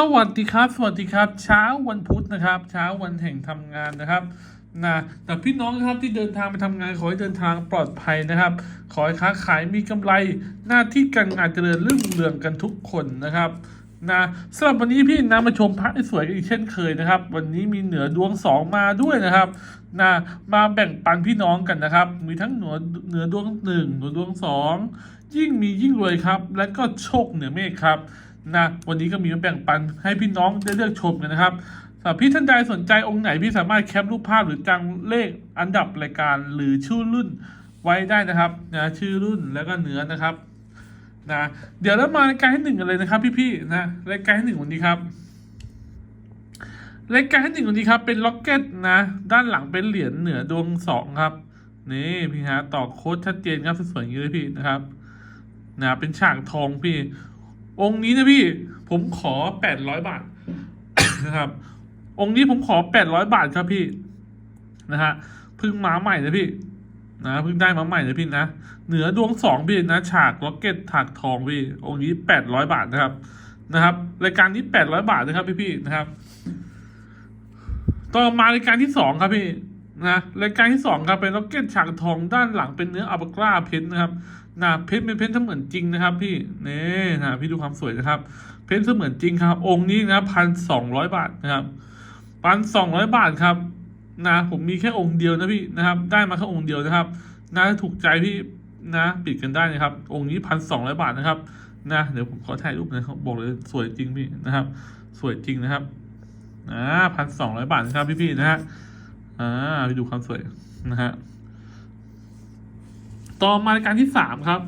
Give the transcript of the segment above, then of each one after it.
สวัสดีครับ สวัสดีครับ เช้าวันพุธนะครับ เช้าวันแห่งทำงานนะครับนะแต่พี่น้องนะครับที่เดินทางไปทำงานขอให้เดินทางปลอดภัยนะครับ ขอให้ค้าขายมีกำไร หน้าที่การงานเจริญรุ่งเรืองกันทุกคนนะครับนะสำหรับวันนี้พี่นะมาชมพระสวยกันอีกเช่นเคยนะครับ วันนี้มีเหนือดวงสองมาด้วยนะครับนะมาแบ่งปันพี่น้องกันนะครับ มีทั้งเหนือเหนือดวงหนึ่งเหนือดวงสองยิ่งมียิ่งรวยครับ และก็โชคเหนือเมฆครับ นะวันนี้ก็มีมาแบ่งปันให้พี่น้องได้เลือกชมกันนะครับสำหรับพี่ท่านใดสนใจองค์ไหนพี่สามารถแคปรูปภาพหรือจังเลขอันดับรายการหรือชื่อรุ่นไว้ได้นะครับนะชื่อรุ่นแล้วก็เนื้อนะครับนะเดี๋ยวเรามารายการที่หนึ่งกันเลยนะครับ พี่ๆนะรายการที่หนึ่งวันนี้ครับรายการที่หนึ่งวันนี้ครับเป็นล็อกเก็ตนะ ด้านหลังเป็นเหรียญเหนือดวงสองครับนี่พี่ฮะต่อโค้ดชัดเจนครับสวยๆอย่างนี้เลยพี่นะครับนะเป็นฉากทองพี่ องค์นี้นะพี่ผมขอแปดร้อยบาทนะครับ องค์นี้ผมขอแปดร้อยบาทครับพี่นะฮะพิ่งมาใหม่นะพี่นะเพิ่งได้มาใหม่นะพี่นะเหนือดวงสองพี่นะฉากล็อกเก็ตถากทองพี่องค์นี้แปดร้อยบาทนะครับนะครับ รายการนี้แปดร้อยบาทนะครับพี่พี่นะครับ ต่อมารายการที่สองครับพี่นะรายการที่สองครับเป็นล็อกเก็ตฉากทองด้านหลังเป็นเนื้ออัลปากราเพชรนะครับ นะเพชรเป็นเพชรเสมือนจริงนะครับ พี่นี่นะพี่ดูความสวยนะครับ เพชรเสมือนจริงครับ องค์นี้นะพันสองร้อยบาทนะครับพันสองร้อยบาทครับนะผมมีแค่องค์เดียวนะพี่นะครับ ได้มาแค่องค์เดียวนะครับนะถูกใจพี่นะปิดกันได้นะครับ องค์นี้พันสองร้อยบาทนะครับนะเดี๋ยวผมขอถ่ายรูปนะครับบอกเลยสวยจริงพี่นะครับ สวยจริงนะครับอ่าพันสองร้อยบาทนะครับพี่ๆนะฮะอ่าไปดูความสวยนะฮะ ต่อมารายการที่สามครับ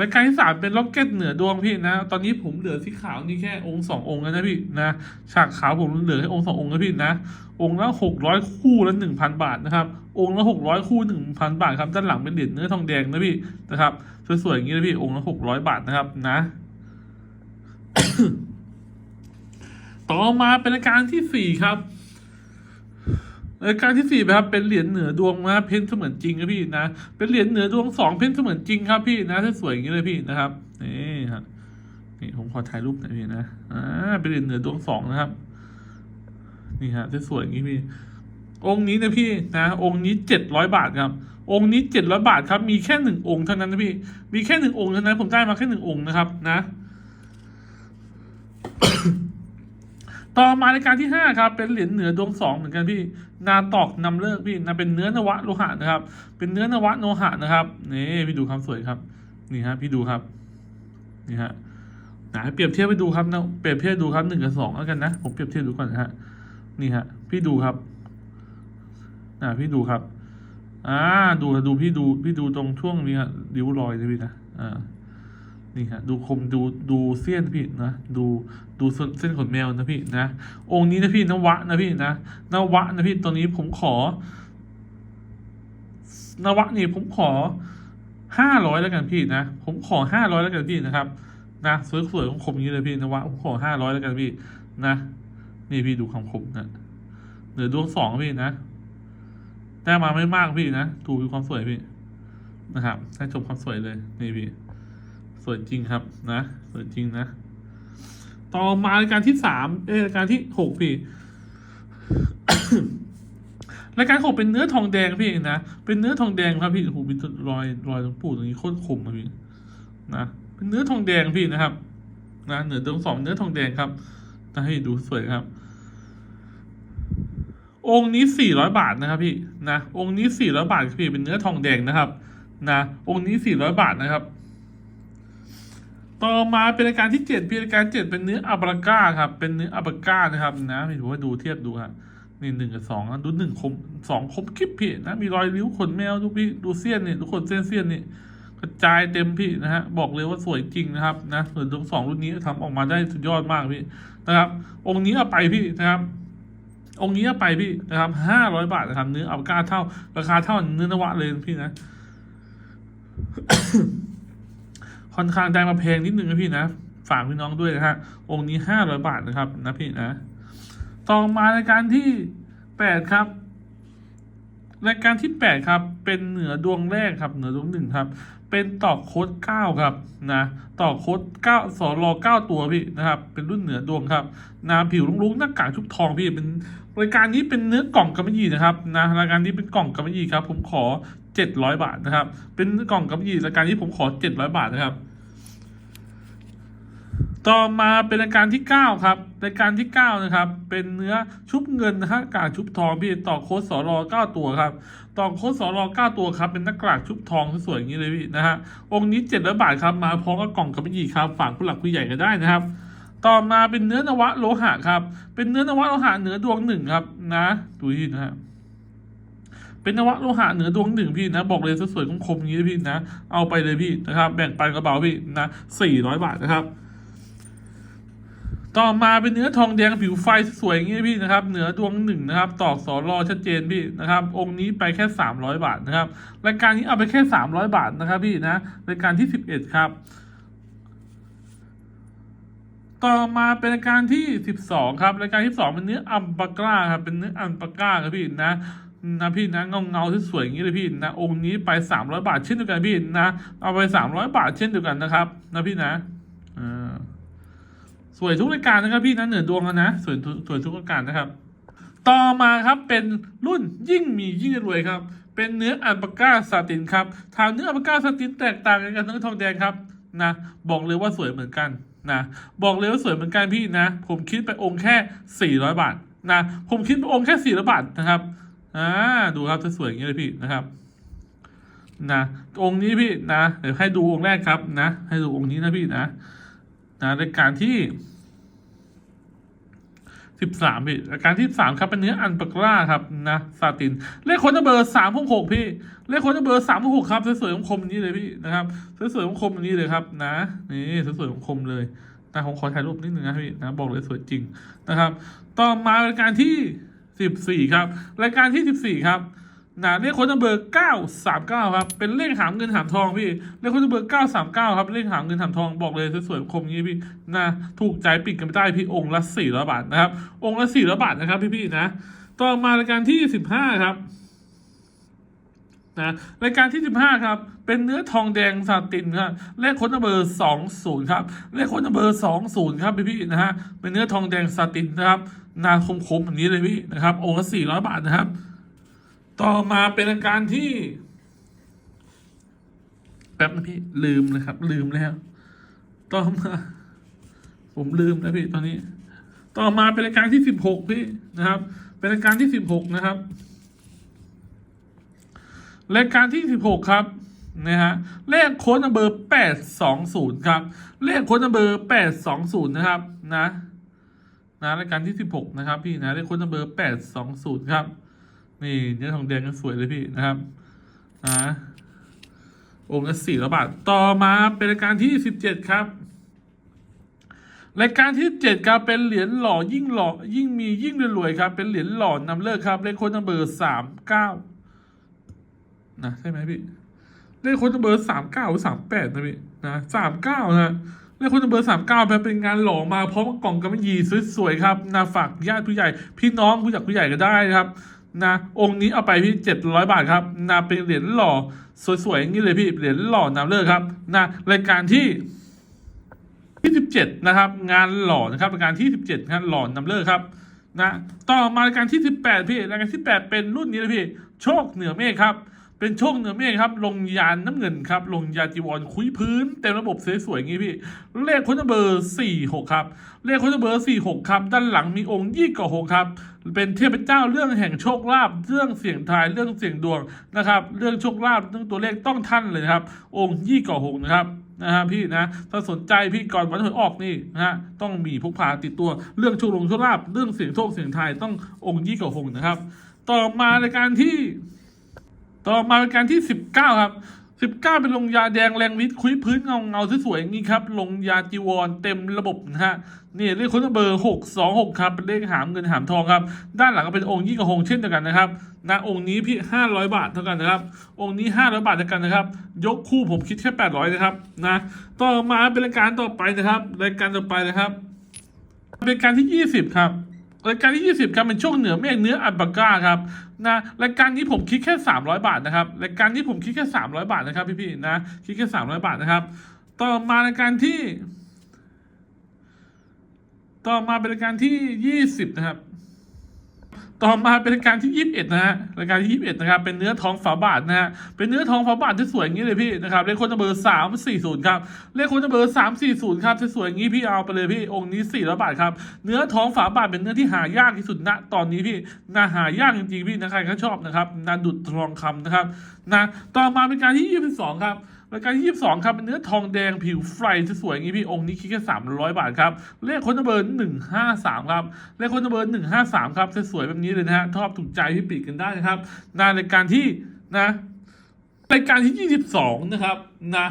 รายการที่สามเป็นล็อกเก็ตเหนือดวงพี่นะ ตอนนี้ผมเหลือสีขาวนี่แค่องค์สององค์แล้วนะพี่นะ ฉากขาวผมเหลือแค่องค์สององค์แล้วพี่นะ องค์ละหกร้อยคู่ละหนึ่งพันบาทนะครับ องค์ละหกร้อยคู่หนึ่งพันบาทครับ ด้านหลังเป็นเหรียญเนื้อทองแดงนะพี่นะครับ สวยๆอย่างนี้นะพี่ องค์ละหกร้อยบาทนะครับนะ ต่อมาเป็นรายการที่สี่ครับ รายการที่สี่นะครับเป็นเหรียญเหนือดวงนะเพ้นเสมือนจริงครับพี่นะเป็นเหรียญเหนือดวงสองเพ้นเสมือนจริงครับพี่นะถ้าสวยอย่างนี้เลยพี่นะครับนี่ครับนี่ผมขอถ่ายรูปหน่อยพี่นะอ่าเป็นเหรียญเหนือดวงสองนะครับ นี่ฮะถ้าสวยอย่างนี้พี่ องค์นี้นะพี่นะ องค์นี้เจ็ดร้อยบาทครับองค์นี้เจ็ดร้อยบาทครับ มีแค่หนึ่งองค์เท่านั้นนะพี่ มีแค่หนึ่งองค์เท่านั้นผมได้มาแค่หนึ่งองค์นะครับ นะ ต่อมารายการที่ห้าครับ เป็นเหรียญเหนือดวงสองเหมือนกันพี่ นาตอกนำเลิกพี่นะเป็นเนื้อนวะโลหะนะครับ เป็นเนื้อนวะโลหะนะครับนี่พี่ดูความสวยครับ นี่ฮะพี่ดูครับ นี่ฮะนะเปรียบเทียบไปดูครับนะเปรียบเทียบดูครับหนึ่งกับสองแล้วกันนะ ผมเปรียบเทียบดูก่อนนะฮะนี่ฮะ พี่ดูครับอ่าพี่ดูครับ อ่า ดูดูพี่ดู พี่ดูตรงช่วงนี้ฮะริ้วรอยเลยพี่นะอ่า นี่ฮะดูคมดูดูเสี้ยนพี่นะดูดูเส้นขนแมวนะพี่นะองค์นี้นะพี่นวะนะพี่นะนวะนะพี่ตัวนี้ผมขอนวะนี่ผมขอห้าร้อยแล้วกันพี่นะผมขอห้าร้อยแล้วกันพี่นะครับนะสวยๆของคมนี้เลยพี่นวะผมขอห้าร้อยแล้วกันพี่นะนี่พี่ดูความคมนะเหนือดวงสองพี่นะได้มาไม่มากพี่นะดูความสวยพี่นะครับให้ชมความสวยเลยนี่พี่ สวยจริงครับนะสวยจริงนะ ต่อมารายการที่สามเอ้ยรายการที่หกพี่รายการหกเป็นเนื้อทองแดงพี่นะเป็นเนื้อทองแดงครับพี่โอ้โหเป็นรอยรอยตรงปูตรงนี้โคตรคมนะพี่นะเป็นเนื้อทองแดงพี่นะครับนะเหนือดวงสองเนื้อทองแดงครับนะให้ดูสวยครับ องค์นี้สี่ร้อยบาทนะครับพี่นะองค์นี้สี่ร้อยบาทพี่เป็นเนื้อทองแดงนะครับ นะองค์นี้สี่ร้อยบาทนะครับ ต่อมาเป็นรายการที่เจ็ดเป็นรายการเจ็ดเป็นเนื้ออัปราก้าครับ เป็นเนื้ออัปราก้านะครับนะไม่ถือว่าดูเทียบดูครับนี่หนึ่งกับสองนะดูหนึ่งคมสองคมคลิปพี่นะ มีรอยริ้วขนแมวดูพี่ดูเสี้ยนนี่ดูขนเส้นเสี้ยนนี่กระจายเต็มพี่นะฮะบอกเลยว่าสวยจริงนะครับนะส่วนดวงสองรุ่นนี้ทำออกมาได้สุดยอดมากพี่นะครับ องค์นี้เอาไปพี่นะครับ องค์นี้เอาไปพี่นะครับห้าร้อยบาทนะครับเนื้ออัปราก้าเท่า ราคาเท่าเนื้อนวะเลยพี่นะ ค่อนข้างได้มาแพงนิดนึงนะพี่นะฝากพี่น้องด้วยนะฮะองค์นี้ห้าร้อยบาทนะครับนะพี่นะ ต่อมารายการที่แปดครับรายการที่แปดครับ เป็นเหนือดวงแรกครับ เหนือดวงหนึ่งครับ เป็นต่อโค้ดเก้าครับนะต่อโค้ดเก้าสอรอเก้าตัวพี่นะครับ เป็นรุ่นเหนือดวงครับนาผิวลุงๆหน้ากากชุบทองพี่เป็นรายการนี้เป็นเนื้อกล่องกำมะหยี่นะครับนะรายการนี้เป็นกล่องกำมะหยี่ครับ ผมขอ เจ็ดร้อยบาทนะครับ เป็นกล่องกำมะหยี่รายการนี้ผมขอเจ็ดร้อยบาทนะครับ ต่อมาเป็นรายการที่ 9 ครับรายการที่ 9 นะครับ เป็นเนื้อชุบเงินนะฮะกากชุบทองพี่ต่อโค้ดสอรอ9ตัวครับ ต่อโค้ดสอรอ9ตัวครับ เป็นหน้ากากชุบทองสวยๆอย่างนี้เลยพี่นะฮะองค์นี้7 0 0บาทครับมาพร้อมกับกล่องกระบี่ครับฝากผู้หลักผู้ใหญ่ก็ได้นะครับต่อมาเป็นเนื้อนวะโลหะครับ เป็นเนื้อนวะโลหะเหนือดวงหนึ่งครับ นะดูที่นะฮะ เป็นนวะโลหะเหนือดวงหนึ่งพี่นะ บอกเลยสวยๆคมๆอย่างนี้เลยพี่นะ เอาไปเลยพี่นะครับ แบ่งปันกระเป๋าพี่นะ400บาทนะครับต่อมาเป็นเนื้อทองแดงผิวไฟสวยอย่างนี้พี่นะครับเหนือดวงหนึ่งนะครับ ตอกสอรอชัดเจนพี่นะครับ องค์นี้ไปแค่สามร้อยบาทนะครับรายการนี้เอาไปแค่สามร้อยบาทนะครับพี่นะรายการที่สิบเอ็ดครับ ต่อมาเป็นรายการที่สิบสองครับรายการที่สองเป็นเนื้ออัมปาก้าครับเป็นเนื้ออัมปาก้าครับพี่นะ นะพี่นะเงาเงาๆที่สวยอย่างนี้เลยพี่นะองค์นี้ไปสามร้อยบาทเช่นเดียวกันพี่นะเอาไปสามร้อยบาทเช่นเดียวกันนะครับ นะพี่นะอ่าสวยทุกรายการนะครับพี่นะเหนือดวงนะสวยสวยทุกรายการนะครับ ต่อมาครับเป็นรุ่นยิ่งมียิ่งรวยครับ เป็นเนื้ออัลปาก้าซาตินครับทางเนื้ออัลปาก้าซาตินแตกต่างกันกับเนื้อทองแดงครับนะบอกเลยว่าสวยเหมือนกันนะบอกเลยว่าสวยเหมือนกันพี่นะ ผมคิดไปองค์แค่ 400 บาทนะผมคิดไปองค์แค่400บาทนะครับ อ่าดูครับจะสวยอย่างนี้เลยพี่นะครับนะองค์นี้พี่นะเดี๋ยวให้ดูองค์แรกครับนะ ให้ดูองค์นี้นะพี่นะนะรายการที่สิบสามพี่รายการที่สามครับเป็นเนื้ออันปากราครับนะซาติน เลขคนเบอร์สามหกหกพี่ เลขคนเบอร์สามหกหกครับสวยๆคมๆอย่างนี้เลยพี่นะครับสวยๆคมๆอย่างนี้เลยครับ นะนี่สวยๆคมเลยนะผมขอถ่ายรูปนิดนึงนะพี่นะบอกเลยสวยจริงนะครับ ต่อมารายการที่ สิบสี่ครับ รายการที่สิบสี่ครับนะเลขโค้ดเบอร์เก้าสามเก้าครับ เป็นเลขหามเงินหามทองพี่ เลขโค้ดเบอร์เก้าสามเก้าครับ เลขหามเงินหามทองบอกเลยสวยๆคมงี้พี่นะถูกใจปิดกันไม่ได้พี่องค์ละสี่ร้อยบาทนะครับ องค์ละสี่ร้อยบาทนะครับพี่พี่ๆนะ ต่อมารายการที่สิบห้าครับ นะรายการที่ 15 ครับ เป็นเนื้อทองแดงซาตินครับเลขค้ดเบอร์ 20 ครับ เลขค้ดเบอร์ 20 ครับพี่พี่นะฮะเป็นเนื้อทองแดงซาตินนะครับนาคมๆแบบนี้เลยพี่นะครับองค์ละ400 บาทนะครับ ต่อมาเป็นรายการที่ แป๊บนะพี่ลืมเลยครับ ลืมแล้ว ต่อมา ผมลืมแล้วพี่ตอนนี้ ต่อมาเป็นรายการที่ 16 พี่นะครับ เป็นรายการที่ 16 นะครับ รายการที่ 16 ครับนะฮะเลขโค้ดนัมเบอร์ 820 ครับ เลขโค้ดนัมเบอร์ 820 นะครับนะนะรายการที่ 16 นะครับ พี่นะเลขโค้ดนัมเบอร์ 820 ครับ นี่เนื้อทองแดงก็สวยเลยพี่นะครับนะองค์ละสี่ร้อยบาท ต่อมาเป็นรายการที่ 17 ครับรายการที่เจ็ดครับเป็นเหรียญหล่อยิ่งหล่อยิ่งมียิ่งรวยๆครับเป็นเหรียญหล่อนำเลิกครับเลขโค้ดนัมเบอร์สามเก้า นะใช่ไหมพี่เลขโค้ดนัมเบอร์สามเก้าหรือสามแปดนะพี่นะสามเก้านะเลขคนัมเบอร์สามเก้าเป็นงานหล่อมาพร้อมกล่องกำมะหยี่สวยๆครับนะฝากญาติผู้ใหญ่ พี่น้องผู้ใหญ่ผู้ใหญ่ก็ได้ครับนะองค์นี้เอาไปพี่เจ็ดร้อยบาทครับนะเป็นเหรียญหล่อสวยๆอย่างนี้เลยพี่เหรียญหล่อนำเลิกครับนะรายการที่ที่17นะครับ งานหล่อนะครับรายการที่17งานหล่อนำเลิกครับนะต่อมารายการที่18พี่รายการที่8เป็นรุ่นนี้เลยพี่ โชคเหนือเมฆครับ เป็นโชคเหนือเมฆครับ ลงยานน้ำเงินครับ ลงยาจีวรคุยพื้น เต็มระบบสวยๆงี้พี่ เลขคนเบอร์46ครับ เลขคนเบอร์46ครับ ด้านหลังมีองค์ยี่ก่อหกครับ เป็นเทพเจ้าเรื่องแห่งโชคลาภ เรื่องเสี่ยงทาย เรื่องเสี่ยงดวงนะครับ เรื่องโชคลาภ เรื่องตัวเลขต้องท่านเลยครับ องค์ยี่ก่อหกนะครับนะฮะพี่นะถ้าสนใจพี่ก่อนวันหวยออกนี่นะฮะต้องมีพกพาติดตัวเรื่องโชคลงโชคลาภเรื่องเสียงโชคเสียงไทายต้ององค์ยี่กับหงนะครับ ต่อมารายการที่ ต่อมารายการที่สิบเก้าครับสิบเก้าเป็นลงยาแดงแรงวิทย์คุยพื้นเงาเงาสวยๆอย่างนี้ครับลงยาจีวรเต็มระบบนะฮะนี่เลขคนเบอร์หกสองหกครับเป็นเลขหามเงินหามทองครับ ด้านหลังก็เป็นองค์ยี่กับหงเช่นเดียวกันนะครับนะองค์นี้พี่ห้าร้อยบาทเท่ากันนะครับ องค์นี้ห้าร้อยบาทเท่ากันนะครับ ยกคู่ผมคิดแค่แปดร้อยนะครับนะต่อมาเป็นรายการต่อไปนะครับรายการต่อไปนะครับเป็นการที่ยี่สิบครับ รายการที่ 20 ครับเป็นช่วงเหนือเมฆเนื้ออัลปาก้าครับนะรายการนี้ผมคิดแค่ 300 บาทนะครับรายการนี้ผมคิดแค่ 300 บาทนะครับพี่ๆนะคิดแค่ 300 บาทนะครับ ต่อมารายการที่ ต่อมาเป็นรายการที่ 20 นะครับ ต่อมาเป็นรายการที่ 21 นะฮะรายการที่ 21 นะครับ เป็นเนื้อทองฝาบาทนะฮะ เป็นเนื้อทองฝาบาทที่สวยอย่างนี้เลยพี่นะครับเลขคนเบอร์ 340 ครับ เลขคนเบอร์ 340 ครับสวยอย่างนี้พี่เอาไปเลยพี่ องค์นี้400บาทครับ เนื้อทองฝาบาทเป็นเนื้อที่หายากที่สุดณตอนนี้พี่นะหายากจริงๆพี่นะใครก็ชอบนะครับนาดุดทองคำนะครับนะ ต่อมาเป็นการที่ 22 ครับ รายการที่ 22 ครับเป็นเนื้อทองแดงผิวไฟสวยอย่างนี้พี่องค์นี้คิดแค่ 300 บาทครับ เลขคนเบอร์ 153 ครับ เลขคนเบอร์ 153 ครับสวยๆแบบนี้เลยนะฮะชอบถูกใจพี่ปิดกันได้นะครับในรายการที่นะรายการที่ 22 นะครับนะ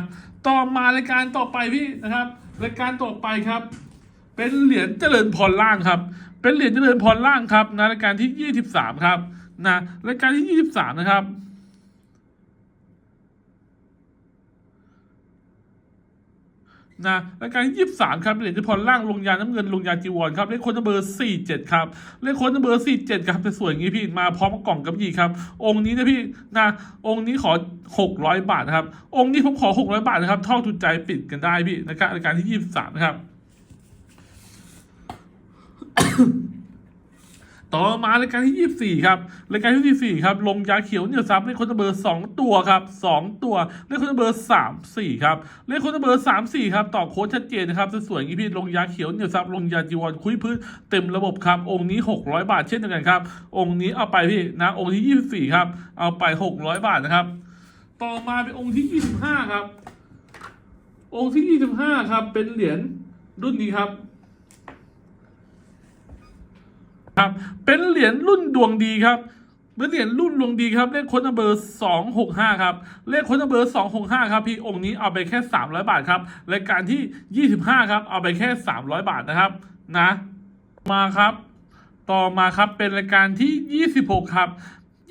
ต่อมารายการต่อไปพี่นะครับ รายการต่อไปครับ เป็นเหรียญเจริญพรล่างครับ เป็นเหรียญเจริญพรล่างครับนะรายการที่ 23 ครับนะรายการที่ 23 นะครับ นะรายการที่ยี่สามครับเป็นเหรียญที่พรล่างลงยาน้ำเงินลงยาจีวรครับเลขคนเบอร์สี่เจ็ดครับเลขคนเบอร์สี่เจ็ดครับเป็นสวยอย่างนี้พี่มาพร้อมกล่องกับยีครับ องค์นี้นะพี่นะองค์นี้ขอหกร้อยบาทนะครับ องค์นี้ผมขอหกร้อยบาทนะครับท่องทุนใจปิดกันได้พี่นะครับรายการที่23นะครับ ต่อมารายการที่ 24 ครับ รายการที่ 24 ครับ ลงยาเขียวเหนียวซับเลขคนเบอร์ 2 ตัวครับ 2 ตัว เลขคนเบอร์ 3 4 ครับ เลขคนเบอร์ 3 4 ครับ ต่อโค้ดชัดเจนนะครับ สวยๆอย่างนี้พี่ลงยาเขียวเหนียวซับลงยาจีวรคุยพื้นเต็มระบบครับ องค์นี้ 600 บาทเช่นเดียวกันครับ องค์นี้เอาไปพี่นะ องค์ที่ 24 ครับ เอาไป 600 บาทนะครับ ต่อมาเป็นองค์ที่ 25 ครับ องค์ที่ 25 ครับ เป็นเหรียญรุ่นนี้ครับ ครับ เป็นเหรียญรุ่นดวงดีครับเป็นเหรียญรุ่นดวงดีครับ เลขค้นัมเบอร์สองหกห้าครับ เลขค้นัมเบอร์สองหกห้าครับพี่องค์นี้เอาไปแค่สามร้อยบาทครับรายการที่ยี่สิบห้าครับเอาไปแค่สามร้อยบาทนะครับนะมาครับ ต่อมาครับเป็นรายการที่ยี่สิบหกครับ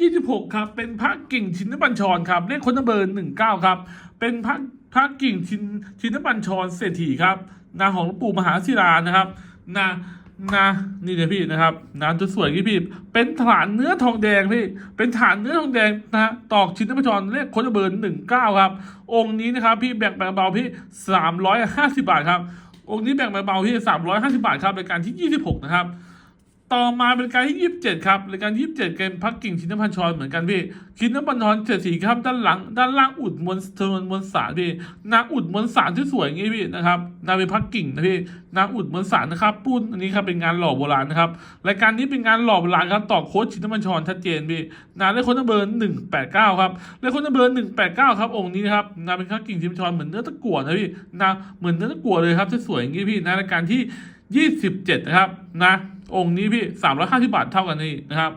26 ครับ เป็นพระกิ่งชินบัญชรครับ เลขค้นเบอร์ 19 ครับ เป็นพระพระกิ่งชินชินบัญชรเศรษฐีครับนาของหลวงปู่มหาศิลานะครับนา นานี่เลยพี่นะครับนาตัวสวยกี่พี่ เป็นฐานเนื้อทองแดงพี่ เป็นฐานเนื้อทองแดงนะฮะตอกชิ้นบัญชรเลขคนเบอร์หนึ่งเก้าครับ องค์นี้นะครับพี่แบ่งแบ่งเบาพี่สามร้อยห้าสิบาทครับ องค์นี้แบ่งแบ่งเบาพี่สามร้อยห้าสิบาทครับรายการที่ยี่สิบหกนะครับ ต่อมาเป็นการที่ 27 ครับรายการที่27 เกมพักกิ่งชินพันชรเหมือนกันพี่ชินพันชรเจ็ดสีครับ ด้านหลัง ด้านล่างอุดมวลเทมวลมวลสารพี่นางอุดมวลสารที่สวยงี้พี่นะครับนางเป็นพักกิ่งนะพี่นางอุดมวลสารนะครับปุ้นอันนี้ครับเป็นงานหล่อโบราณนะครับรายการนี้เป็นงานหล่อโบราณครับต่อโค้ชชินพันชรชัดเจนพี่นางเลขคนเบอร์189 ครับเลขคนเบอร์189 ครับองค์นี้นะครับนางเป็นพักกิ่งชินพันชรเหมือนเนื้อตะกั่วนะพี่นางเหมือนเนื้อตะกั่วเลยครับที่สวยงงี้พี่นะรายการที่ 27 นะครับนะองค์นี้พี่สามร้อยห้าสิบาทเท่ากันนี่นะครับ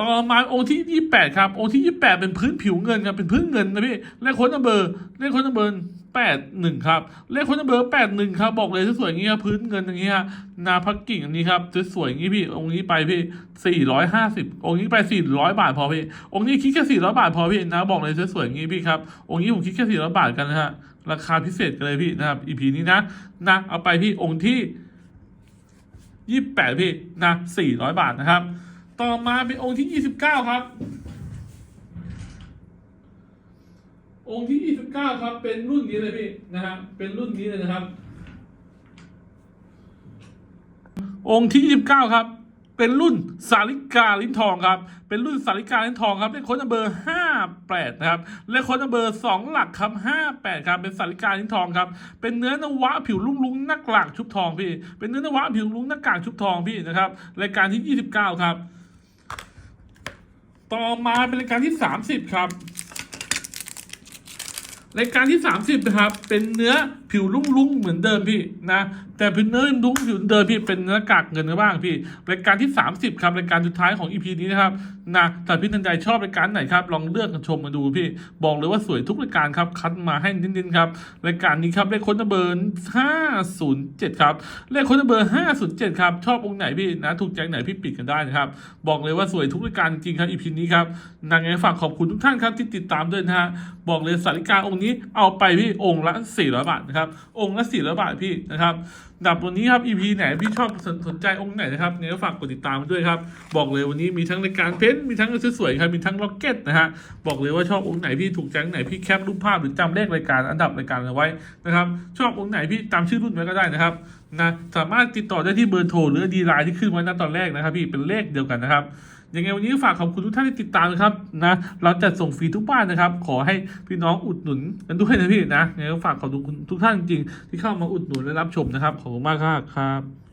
ต่อมาองค์ที่ยี่แปดครับ องค์ที่ยี่แปดเป็นพื้นผิวเงินครับ เป็นพื้นเงินนะพี่ เลขค้นัมเบอร์ เลขค้นัมเบอร์แปดหนึ่งครับ เลขค้นัมเบอร์แปดหนึ่งครับ บอกเลยสวยๆอย่างนี้ครับ พื้นเงินอย่างนี้ฮะนาพักกิ่งอันนี้ครับ สวยๆอย่างนี้พี่ องค์นี้ไปพี่สี่ร้อยห้าสิบองค์นี้ไปสี่ร้อยบาทพอพี่ องค์นี้คิดแค่สี่ร้อยบาทพอพี่นะ บอกเลยสวยๆอย่างนี้พี่ครับ องค์นี้ผมคิดแค่สี่ร้อยบาทกันนะฮะ ราคาพิเศษกันเลยพี่นะครับ EP นี้นะ นะ เอาไปพี่ องค์ที่ยี่แปดพี่ นะสี่ร้อยบาทนะครับ ต่อมาเป็นองค์ที่ยี่สิบเก้าครับ องค์ที่ยี่สิบเก้าครับ เป็นรุ่นนี้เลยพี่นะครับเป็นรุ่นนี้เลยนะครับ องค์ที่ยี่สิบเก้าครับเป็นรุ่นสาริกาลิ้นทองครับ เป็นรุ่นสาริกาลิ้นทองครับเลขโค้ดนัมเบอร์ห้าแปดนะครับเลขโค้ดนัมเบอร์สองหลักครับห้าแปดครับ เป็นสาริกาลิ้นทองครับ เป็นเนื้อนวะผิวลุ่งลุงหน้ากลากชุบทองพี่ เป็นเนื้อนวะผิวลุงหน้ากลากชุบทองพี่นะครับ รายการที่ยี่สิบเก้าครับ ต่อมาเป็นรายการที่สามสิบครับ รายการที่30นะครับ เป็นเนื้อ ผิวลุ่งๆเหมือนเดิมพี่นะแต่เป็นเนื้อลุ่งผิวเดิมพี่เป็นเนื้อกากเงินกันบ้างพี่รายการที่ 30ครับรายการสุดท้ายของ EP นี้นะครับนะแต่พี่ทันใจชอบรายการไหนครับลองเลือกชมมาดูพี่ บอกเลยว่าสวยทุกรายการครับคัดมาให้นิดๆครับรายการนี้ครับเลขค้ดเบอร์507ครับเลขค้ดเบอร์507ครับชอบองค์ไหนพี่นะถูกใจไหนพี่ปิดกันได้นะครับบอกเลยว่าสวยทุกรายการจริงครับ EP นี้ครับนางไงฝากขอบคุณทุกท่านครับที่ติดตามด้วยนะฮะบอกเลยสาริกาองค์นี้เอาไปพี่องค์ละ400บาทนะครับองค์ละ400บาทพี่นะครับดับวันนี้ครับ EP ไหนพี่ชอบสนสนใจองค์ไหนนะครับเนี่ยก็ฝากกดติดตามด้วยครับ บอกเลยวันนี้มีทั้งในการเพ้นมีทั้งสวยๆครับ มีทั้งล็อกเก็ตนะฮะ บอกเลยว่าชอบองค์ไหนพี่ถูกใจองค์ไหนพี่แคปรูปภาพหรือจำเลขรายการอันดับรายการเอาไว้นะครับ ชอบองค์ไหนพี่ตามชื่อรุ่นไว้ก็ได้นะครับนะสามารถติดต่อได้ที่เบอร์โทรหรือดีไลน์ที่ขึ้นไว้ณตอนแรกนะครับ พี่เป็นเลขเดียวกันนะครับ ยังไงวันนี้ก็ฝากขอบคุณทุกท่านที่ติดตามนะครับนะเราจะส่งฟรีทุกบ้านนะครับ ขอให้พี่น้องอุดหนุนกันด้วยนะพี่นะยังไงก็ฝากขอบคุณทุกท่านจริงๆที่เข้ามาอุดหนุนและรับชมนะครับขอบคุณมากครับครับ